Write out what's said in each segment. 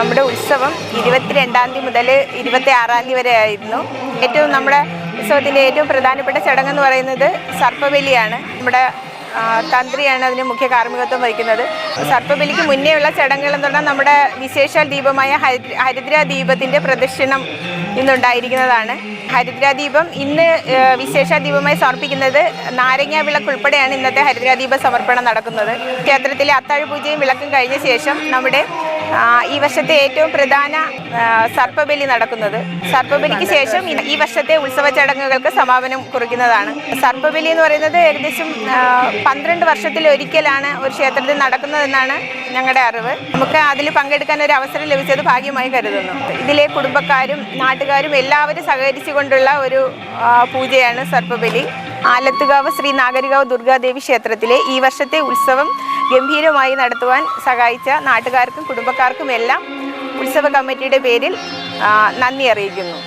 നമ്മുടെ ഉത്സവം ഇരുപത്തിരണ്ടാം തീയതി മുതൽ ഇരുപത്തി ആറാം തീയതി വരെ ആയിരുന്നു. ഏറ്റവും നമ്മുടെ ഉത്സവത്തിന്റെ ഏറ്റവും പ്രധാനപ്പെട്ട ചടങ്ങെന്ന് പറയുന്നത് സർപ്പബലിയാണ്. നമ്മുടെ തന്ത്രിയാണ് അതിന് മുഖ്യ കാർമ്മികത്വം വഹിക്കുന്നത്. സർപ്പബലിക്ക് മുന്നേ ഉള്ള ചടങ്ങുകൾ എന്ന് പറഞ്ഞാൽ നമ്മുടെ വിശേഷാൽ ദീപമായ ഹരി- ഹരിദ്ര ദീപത്തിന്റെ പ്രദക്ഷിണം ഇന്നുണ്ടായിരിക്കുന്നതാണ്. ഹരിദ്രാദീപം ഇന്ന് വിശേഷ ദീപമായി സമർപ്പിക്കുന്നത് നാരങ്ങ വിളക്ക് ഉൾപ്പെടെയാണ് ഇന്നത്തെ ഹരിദ്രാദീപ സമർപ്പണം നടക്കുന്നത്. ക്ഷേത്രത്തിലെ അത്താഴ പൂജയും വിളക്കും കഴിഞ്ഞ ശേഷം നമ്മുടെ ഈ വർഷത്തെ ഏറ്റവും പ്രധാന സർപ്പബലി നടക്കുന്നത്. സർപ്പബലിക്ക് ശേഷം ഈ വർഷത്തെ ഉത്സവ ചടങ്ങുകൾക്ക് സമാപനം കുറിക്കുന്നതാണ്. സർപ്പബലി എന്ന് പറയുന്നത് ഏകദേശം പന്ത്രണ്ട് വർഷത്തിൽ ഒരിക്കലാണ് ഒരു ക്ഷേത്രത്തിൽ നടക്കുന്നതെന്നാണ് ഞങ്ങളുടെ അറിവ്. നമുക്ക് അതിൽ പങ്കെടുക്കാൻ ഒരു അവസരം ലഭിച്ചത് ഭാഗ്യമായി കരുതുന്നു. ഇതിലെ കുടുംബക്കാരും നാട്ടുകാരും എല്ലാവരും സഹകരിച്ചുകൊണ്ടുള്ള ഒരു പൂജയാണ് സർപ്പബലി. ആലത്തുകാവ് ശ്രീ നാഗരികാവ് ദുർഗാദേവി ക്ഷേത്രത്തിലെ ഈ വർഷത്തെ ഉത്സവം ഗംഭീരമായി നടത്തുവാൻ സഹായിച്ച നാട്ടുകാർക്കും കുടുംബക്കാർക്കും എല്ലാം ഉത്സവ കമ്മിറ്റിയുടെ പേരിൽ നന്ദി അറിയിക്കുന്നു.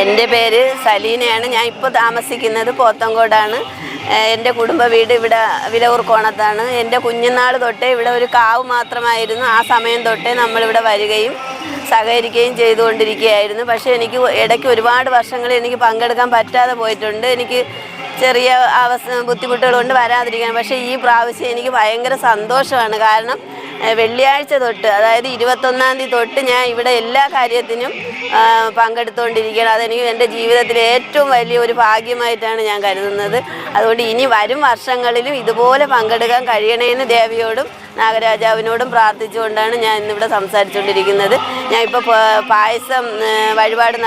എന്റെ പേര് സലീനയാണ്. ഞാൻ ഇപ്പോൾ താമസിക്കുന്നത് പോത്തങ്കോടാണ്. എന്റെ കുടുംബ വീട് ഇവിടെ വിലവൂർക്കോണത്താണ് എന്റെ കുഞ്ഞുനാൾ തൊട്ടേ ഇവിടെ ഒരു കാവ് മാത്രമായിരുന്നു. ആ സമയം തൊട്ടേ നമ്മളിവിടെ വരികയും സഹകരിക്കുകയും ചെയ്തുകൊണ്ടിരിക്കുകയായിരുന്നു. പക്ഷേ എനിക്ക് ഇടയ്ക്ക് ഒരുപാട് വർഷങ്ങളിൽ എനിക്ക് പങ്കെടുക്കാൻ പറ്റാതെ പോയിട്ടുണ്ട്. എനിക്ക് ചെറിയ അവസ്ഥ ബുദ്ധിമുട്ടുകൾ കൊണ്ട് വരാതിരിക്കാൻ. പക്ഷേ ഈ പ്രാവശ്യം എനിക്ക് ഭയങ്കര സന്തോഷമാണ്. കാരണം വെള്ളിയാഴ്ച തൊട്ട് അതായത് ഇരുപത്തൊന്നാം തീയതി തൊട്ട് ഞാൻ ഇവിടെ എല്ലാ കാര്യത്തിനും പങ്കെടുത്തുകൊണ്ടിരിക്കുകയാണ് അതെനിക്ക് എന്റെ ജീവിതത്തിലെ ഏറ്റവും വലിയ ഒരു ഭാഗ്യമായിട്ടാണ് ഞാൻ കരുതുന്നത്. അതുകൊണ്ട് ഇനി വരും വർഷങ്ങളിലും ഇതുപോലെ പങ്കെടുക്കാൻ കഴിയണേന്ന് ദേവിയോടും നാഗരാജാവിനോടും പ്രാർത്ഥിച്ചുകൊണ്ടാണ് ഞാൻ ഇന്നിവിടെ സംസാരിച്ചുകൊണ്ടിരിക്കുന്നത്. ഞാൻ ഇപ്പോൾ പായസം വഴിപാട്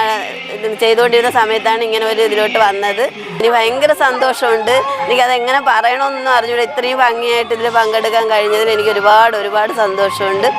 ചെയ്തുകൊണ്ടിരുന്ന സമയത്താണ് ഇങ്ങനെ ഒരു ഇതിലോട്ട് വന്നത്. എനിക്ക് ഭയങ്കര സന്തോഷമുണ്ട്. എനിക്കത് എങ്ങനെ പറയണമെന്നൊന്നും അറിഞ്ഞൂടെ. ഇത്രയും ഭംഗിയായിട്ട് ഇതിൽ പങ്കെടുക്കാൻ കഴിഞ്ഞതിൽ എനിക്ക് ഒരുപാട് ഒരുപാട് സന്തോഷമുണ്ട്.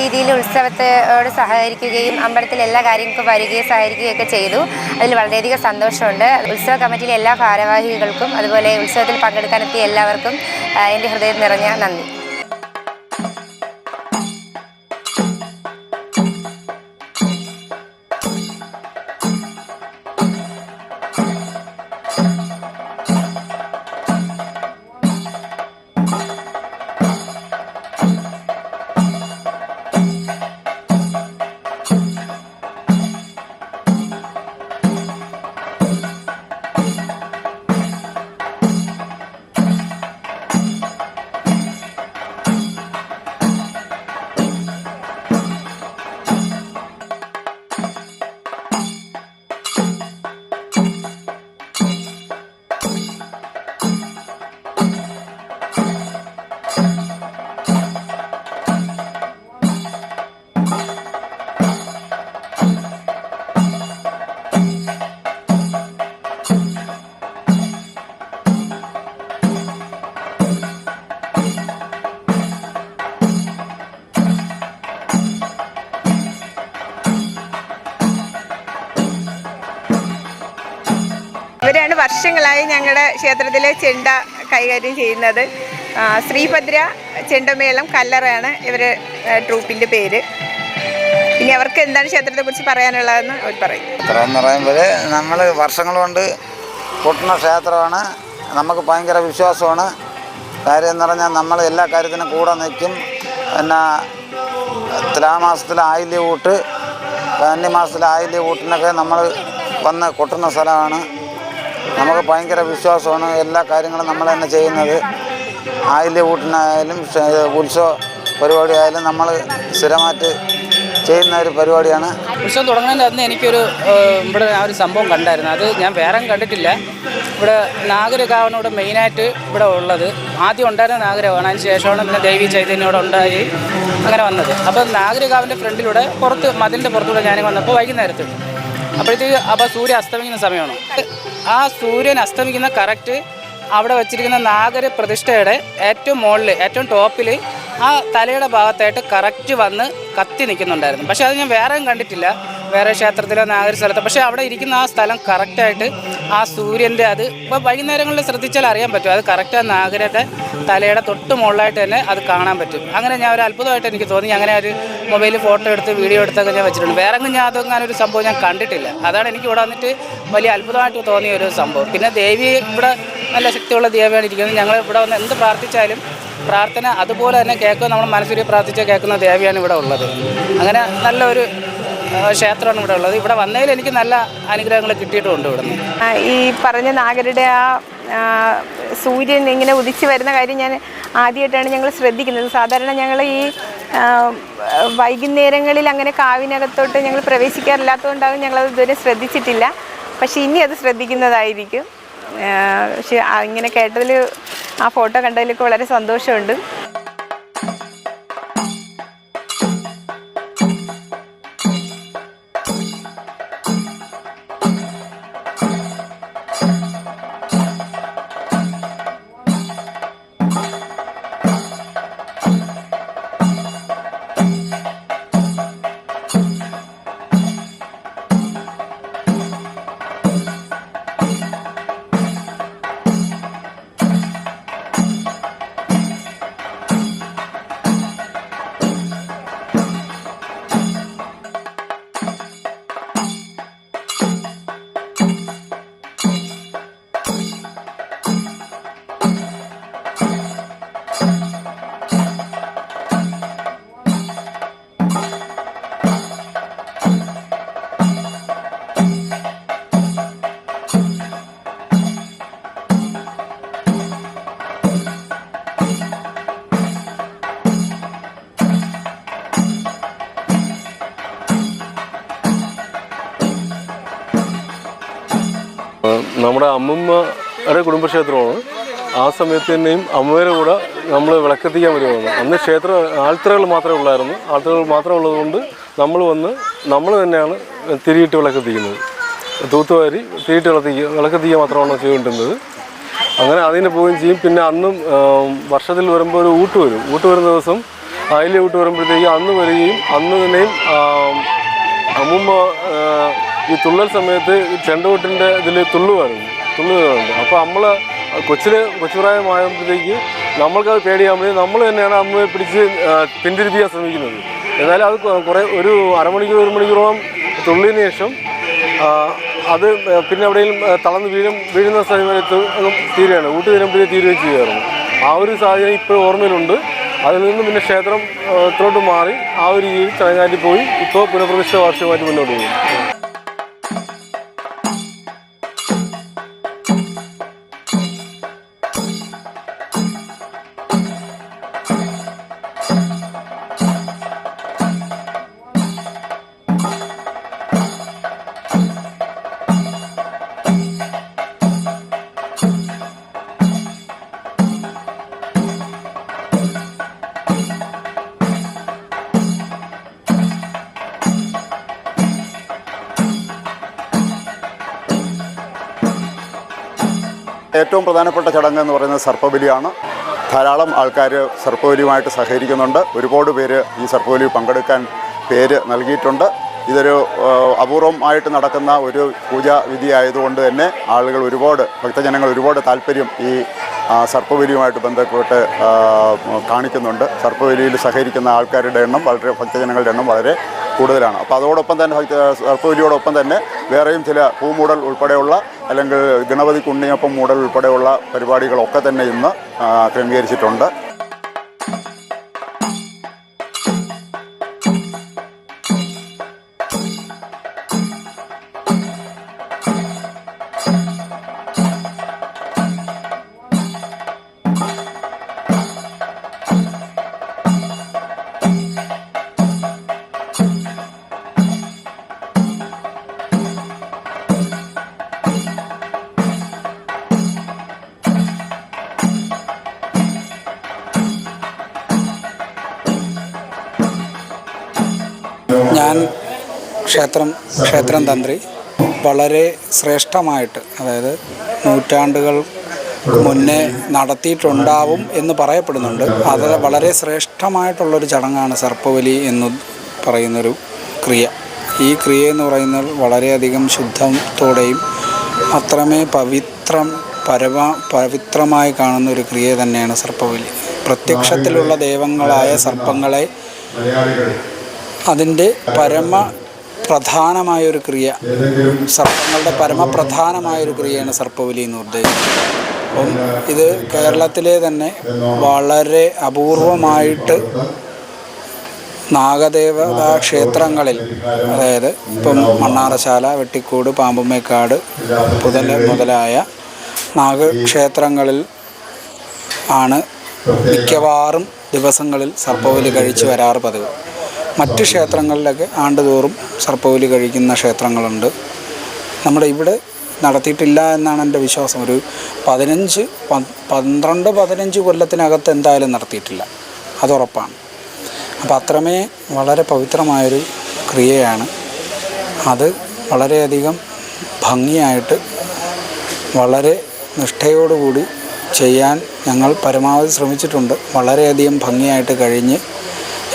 രീതിയിൽ ഉത്സവത്തോട് സഹകരിക്കുകയും അമ്പലത്തിൽ എല്ലാ കാര്യങ്ങൾക്കും വരികയും സഹകരിക്കുകയൊക്കെ ചെയ്തു. അതിൽ വളരെയധികം സന്തോഷമുണ്ട്. ഉത്സവ കമ്മിറ്റിയിലെ എല്ലാ ഭാരവാഹികൾക്കും അതുപോലെ ഉത്സവത്തിൽ പങ്കെടുക്കാനെത്തിയ എല്ലാവർക്കും എന്റെ ഹൃദയം നിറഞ്ഞ നന്ദി. വർഷങ്ങളായി ഞങ്ങളുടെ ക്ഷേത്രത്തിലെ ചെണ്ട കൈകാര്യം ചെയ്യുന്നത്. ശ്രീഭദ്ര ചെണ്ടമേളം കല്ലറയാണ് ഇവർ ട്രൂപ്പിന്റെ പേര്. ഇനി അവർക്ക് എന്താണ് ക്ഷേത്രത്തെക്കുറിച്ച് പറയാനുള്ളതെന്ന് അവർ പറയും. ക്ഷേത്രം എന്ന് പറയുമ്പോൾ നമ്മൾ വർഷങ്ങൾ കൊണ്ട് പൊട്ടുന്ന ക്ഷേത്രമാണ്. നമുക്ക് ഭയങ്കര വിശ്വാസമാണ്. കാര്യം എന്ന് പറഞ്ഞാൽ നമ്മൾ എല്ലാ കാര്യത്തിനും കൂടെ നിൽക്കും. പിന്നെ തുലാമാസത്തിൽ ആയില്യ കൂട്ട് കന്നിമാസത്തിൽ ആയില്യ കൂട്ടിനൊക്കെ നമ്മൾ വന്ന് കൊട്ടുന്ന സ്ഥലമാണ്. നമുക്ക് ഭയങ്കര വിശ്വാസമാണ്. എല്ലാ കാര്യങ്ങളും നമ്മൾ തന്നെ ചെയ്യുന്നത്. ആയില്യ കൂട്ടിനായാലും ഉത്സവ പരിപാടി ആയാലും നമ്മൾ സ്ഥിരമായിട്ട് ചെയ്യുന്ന ഒരു പരിപാടിയാണ്. ഉത്സവം തുടങ്ങുന്നതിന്റെ അന്ന് എനിക്കൊരു ഇവിടെ ആ ഒരു സംഭവം കണ്ടായിരുന്നു. അത് ഞാൻ വേറെ കണ്ടിട്ടില്ല. ഇവിടെ നാഗരകാവാണ് ഇവിടെ മെയിനായിട്ട് ഇവിടെ ഉള്ളത്. ആദ്യം ഉണ്ടായിരുന്ന നാഗരകാവാണ് അതിന് ശേഷമാണ് പിന്നെ ദേവി ചൈതന്യോടെ ഉണ്ടായി അങ്ങനെ വന്നത്. അപ്പോൾ നാഗരകാവിന്റെ ഫ്രണ്ടിലൂടെ പുറത്ത് മതിലിന്റെ പുറത്തൂടെ ഞാൻ വന്നപ്പോൾ വൈകുന്നേരത്ത്. അപ്പോഴത്തേക്ക് അപ്പോൾ സൂര്യൻ അസ്തമിക്കുന്ന സമയമാണ്. ആ സൂര്യൻ അസ്തമിക്കുന്ന കറക്റ്റ് അവിടെ വച്ചിരിക്കുന്ന നാഗര പ്രതിഷ്ഠയുടെ ഏറ്റവും മുകളിൽ ഏറ്റവും ടോപ്പിൽ ആ തലയുടെ ഭാഗത്തായിട്ട് കറക്റ്റ് വന്ന് കത്തി നിൽക്കുന്നുണ്ടായിരുന്നു. പക്ഷേ അത് ഞാൻ വേറെയും കണ്ടിട്ടില്ല. വേറെ ക്ഷേത്രത്തിലോ നാഗര സ്ഥലത്തോ. പക്ഷേ അവിടെ ഇരിക്കുന്ന ആ സ്ഥലം കറക്റ്റായിട്ട് ആ സൂര്യന്റെ അത് ഇപ്പോൾ വൈകുന്നേരങ്ങളിൽ ശ്രദ്ധിച്ചാൽ അറിയാൻ പറ്റും. അത് കറക്റ്റ് ആ നാഗരയുടെ തലയുടെ തൊട്ട് മുകളിലായിട്ട് തന്നെ അത് കാണാൻ പറ്റും. അങ്ങനെ ഞാൻ ഒരു അത്ഭുതമായിട്ട് എനിക്ക് തോന്നി. അങ്ങനെ ഒരു മൊബൈലിൽ ഫോട്ടോ എടുത്ത് വീഡിയോ എടുത്തൊക്കെ ഞാൻ വെച്ചിട്ടുണ്ട്. വേറെ ഞാൻ അതൊന്നും ഒരു സംഭവം ഞാൻ കണ്ടിട്ടില്ല. അതാണ് എനിക്ക് ഇവിടെ വന്നിട്ട് വലിയ അത്ഭുതമായിട്ട് തോന്നിയ ഒരു സംഭവം. പിന്നെ ദേവി ഇവിടെ നല്ല ശക്തിയുള്ള ദേവിയാണ് ഇരിക്കുന്നത്. ഞങ്ങൾ ഇവിടെ വന്ന് എന്ത് പ്രാർത്ഥിച്ചാലും പ്രാർത്ഥന അതുപോലെ തന്നെ കേൾക്കുക നമ്മൾ മനസ്സിൽ പ്രാർത്ഥിച്ച് കേൾക്കുന്ന ദേവിയാണ് ഇവിടെ ഉള്ളത്. അങ്ങനെ നല്ലൊരു ക്ഷേത്രമാണ് ഇവിടെ ഉള്ളത്. ഇവിടെ വന്നതിൽ എനിക്ക് നല്ല അനുഗ്രഹങ്ങൾ കിട്ടിയിട്ടുണ്ട് ഇവിടെ ഈ പറഞ്ഞ നാഗരുടെ ആ സൂര്യൻ ഇങ്ങനെ ഉദിച്ചു വരുന്ന കാര്യം ഞാൻ ആദ്യമായിട്ടാണ് ഞങ്ങൾ ശ്രദ്ധിക്കുന്നത്. സാധാരണ ഞങ്ങൾ ഈ വൈകുന്നേരങ്ങളിൽ അങ്ങനെ കാവിനകത്തോട്ട് ഞങ്ങൾ പ്രവേശിക്കാറില്ലാത്തതുകൊണ്ടാകും ഞങ്ങളത് ഇതുവരെ ശ്രദ്ധിച്ചിട്ടില്ല. പക്ഷേ ഇനി അത് ശ്രദ്ധിക്കുന്നതായിരിക്കും. പക്ഷെ ഇങ്ങനെ കേട്ടതിൽ ആ ഫോട്ടോ കണ്ടതിലൊക്കെ വളരെ സന്തോഷമുണ്ട്. നമ്മുടെ അമ്മമ്മയുടെ കുടുംബക്ഷേത്രമാണ്. ആ സമയത്ത് തന്നെയും അമ്മയുടെ കൂടെ നമ്മൾ വിളക്കെത്തിക്കാൻ വരുവാണ്. അന്ന് ക്ഷേത്ര ആൾത്തറകൾ മാത്രമേ ഉള്ളായിരുന്നു. ആൾത്തറകൾ മാത്രമേ ഉള്ളതുകൊണ്ട് നമ്മൾ വന്ന് നമ്മൾ തന്നെയാണ് തിരിയിട്ട് വിളക്കെത്തിക്കുന്നത്. തൂത്തുവാരി തിരിയിട്ട് വിളത്തിക്കുക വിളക്കെത്തിക്കുക മാത്രമാണ് ചെയ്തുകൊണ്ടിരുന്നത്. അങ്ങനെ അതിന് പോവുകയും ചെയ്യും. പിന്നെ അന്നും വർഷത്തിൽ വരുമ്പോൾ ഒരു ഊട്ട് വരും. ഊട്ട് വരുന്ന ദിവസം അതിലെ ഊട്ട് വരുമ്പോഴത്തേക്ക് അന്ന് വരികയും അന്ന് തന്നെയും അമ്മുമ്മ ഈ തുള്ളൽ സമയത്ത് ചെണ്ടകൊട്ടിന്റെ ഇതിൽ തുള്ളുമായിരുന്നു തുള്ളുകയുണ്ട് അപ്പോൾ നമ്മൾ കൊച്ചിൽ കൊച്ചുപ്രായമായപ്പോഴത്തേക്ക് നമ്മൾക്കത് പേടിയാകുമ്പോഴേ നമ്മൾ തന്നെയാണ് അമ്മയെ പിടിച്ച് പിന്തിരിപ്പിക്കാൻ ശ്രമിക്കുന്നത്. എന്നാലും അത് കുറേ ഒരു അരമണിക്കൂർ ഒരു മണിക്കൂറോളം തുള്ളിയതിന് ശേഷം അത് പിന്നെ എവിടെയും തളർന്ന് വീഴും വീഴുന്ന സമയത്ത് തീരുകയാണ്. ഊട്ട് തീരുമ്പോഴേ തീരുകയും ചെയ്യുമായിരുന്നു ആ ഒരു സാഹചര്യം ഇപ്പോൾ ഓർമ്മയിലുണ്ട്. അതിൽ നിന്ന് പിന്നെ ക്ഷേത്രം ത്രോട്ട് മാറി ആ ഒരു രീതിയിൽ ചടങ്ങാറ്റി പോയി ഇപ്പോൾ പുനഃപ്രതിഷ്ഠ വാർഷികമായിട്ട് മുന്നോട്ട് പോകുന്നു. ഏറ്റവും പ്രധാനപ്പെട്ട ചടങ്ങ് എന്ന് പറയുന്നത് സർപ്പബലിയാണ്. ധാരാളം ആൾക്കാർ സർപ്പബലിയുമായിട്ട് സഹകരിക്കുന്നുണ്ട്. ഒരുപാട് പേര് ഈ സർപ്പബലി പങ്കെടുക്കാൻ പേര് നൽകിയിട്ടുണ്ട്. ഇതൊരു അപൂർവമായിട്ട് നടക്കുന്ന ഒരു പൂജാവിധി ആയതുകൊണ്ട് തന്നെ ആളുകൾ ഒരുപാട് ഭക്തജനങ്ങൾ ഒരുപാട് താല്പര്യം ഈ ആ, സർപ്പബലിയുമായിട്ട് ബന്ധപ്പെട്ട് കാണിക്കുന്നുണ്ട്. സർപ്പവലിയിൽ സഹകരിക്കുന്ന ആൾക്കാരുടെ എണ്ണം വളരെ ഭക്തജനങ്ങളുടെ എണ്ണം വളരെ കൂടുതലാണ്. അപ്പോൾ അതോടൊപ്പം തന്നെ ഭക്ത സർപ്പവലിയോടൊപ്പം തന്നെ വേറെയും ചില പൂമൂടൽ ഉൾപ്പെടെയുള്ള അല്ലെങ്കിൽ ഗണപതി കുണ്ണിയപ്പം മൂടൽ ഉൾപ്പെടെയുള്ള പരിപാടികളൊക്കെ തന്നെ ഇന്ന് ക്രമീകരിച്ചിട്ടുണ്ട്. ക്ഷേത്രം ക്ഷേത്രം തന്ത്രി വളരെ ശ്രേഷ്ഠമായിട്ട് അതായത് നൂറ്റാണ്ടുകൾ മുന്നേ നടത്തിയിട്ടുണ്ടാവും എന്ന് പറയപ്പെടുന്നുണ്ട്. അത് വളരെ ശ്രേഷ്ഠമായിട്ടുള്ളൊരു ചടങ്ങാണ് സർപ്പവലി എന്ന് പറയുന്നൊരു ക്രിയ. ഈ ക്രിയ എന്ന് പറയുന്നത് വളരെയധികം ശുദ്ധത്തോടെയും അത്രമേ പവിത്രം പരമ പവിത്രമായി കാണുന്ന ഒരു ക്രിയ തന്നെയാണ് സർപ്പവലി പ്രത്യക്ഷത്തിലുള്ള ദൈവങ്ങളായ സർപ്പങ്ങളെ അതിന്റെ പരമ പ്രധാനമായൊരു ക്രിയ. സർപ്പങ്ങളുടെ പരമപ്രധാനമായൊരു ക്രിയയാണ് സർപ്പവലി എന്ന് ഉദ്ദേശിക്കുന്നത്. അപ്പം ഇത് കേരളത്തിലെ തന്നെ വളരെ അപൂർവമായിട്ട് നാഗദേവതാ ക്ഷേത്രങ്ങളിൽ അതായത് ഇപ്പം മണ്ണാറശാല വെട്ടിക്കോട് പാമ്പുമേക്കാട് പുതല മുതലായ നാഗക്ഷേത്രങ്ങളിൽ ആണ് മിക്കവാറും ദിവസങ്ങളിൽ സർപ്പവലി കഴിച്ചു വരാറ് പതിവ്. മറ്റ് ക്ഷേത്രങ്ങളിലൊക്കെ ആണ്ടുതോറും സർപ്പവലി കഴിക്കുന്ന ക്ഷേത്രങ്ങളുണ്ട്. നമ്മുടെ ഇവിടെ നടത്തിയിട്ടില്ല എന്നാണ് എന്റെ വിശ്വാസം. ഒരു പതിനഞ്ച് പന്ത്രണ്ട് പതിനഞ്ച് കൊല്ലത്തിനകത്ത് എന്തായാലും നടത്തിയിട്ടില്ല. അതുറപ്പാണ്. അപ്പോൾ അത്രമേ വളരെ പവിത്രമായൊരു ക്രിയയാണ്. അത് വളരെയധികം ഭംഗിയായിട്ട് വളരെ നിഷ്ഠയോടുകൂടി ചെയ്യാൻ ഞങ്ങൾ പരമാവധി ശ്രമിച്ചിട്ടുണ്ട്. വളരെയധികം ഭംഗിയായിട്ട് കഴിഞ്ഞ്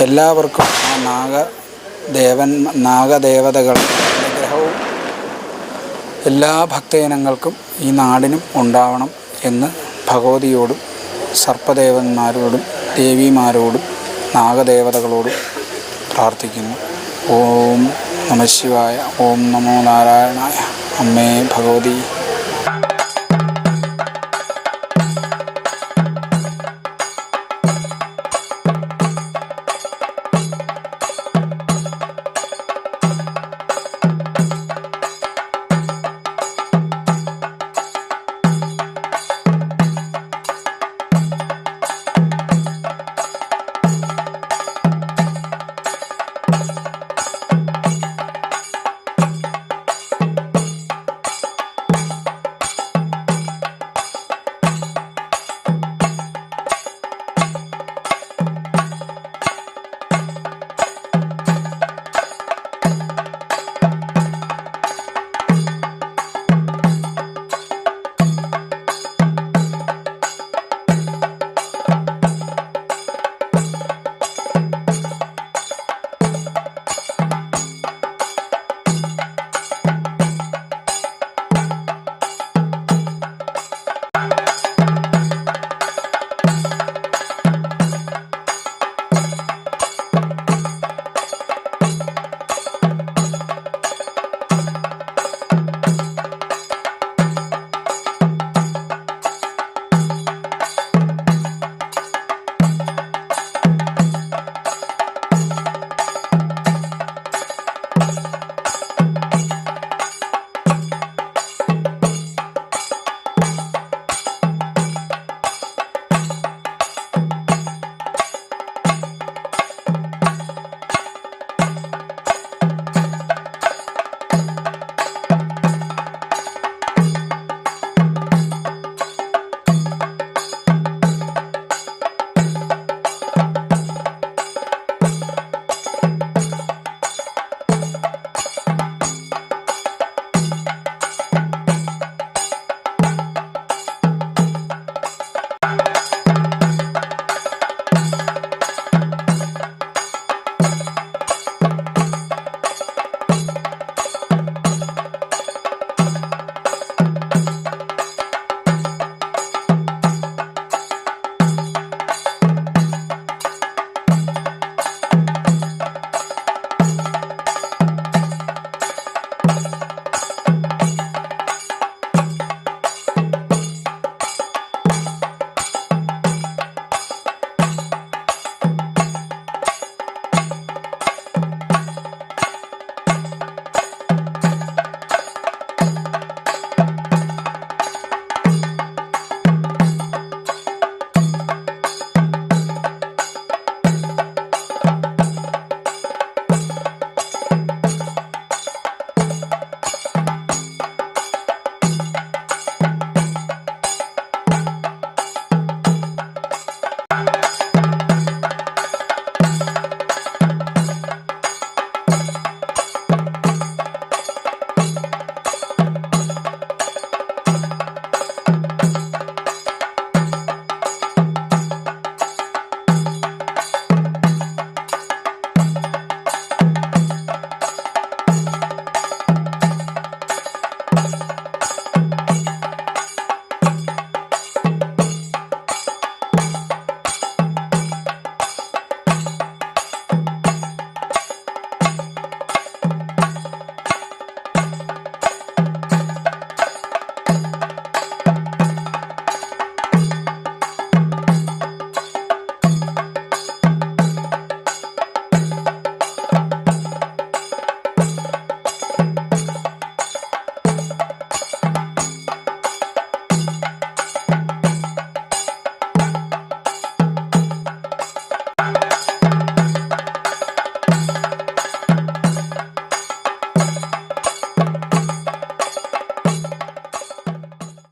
എല്ലാവർക്കും ആ നാഗദേവൻ നാഗദേവതകൾ അനുഗ്രഹവും എല്ലാ ഭക്തജനങ്ങൾക്കും ഈ നാടിനും ഉണ്ടാവണം എന്ന് ഭഗവതിയോടും സർപ്പദേവന്മാരോടും ദേവിമാരോടും നാഗദേവതകളോടും പ്രാർത്ഥിക്കുന്നു. ഓം നമശിവായ ഓം നമോ നാരായണായ. അമ്മേ ഭഗവതി.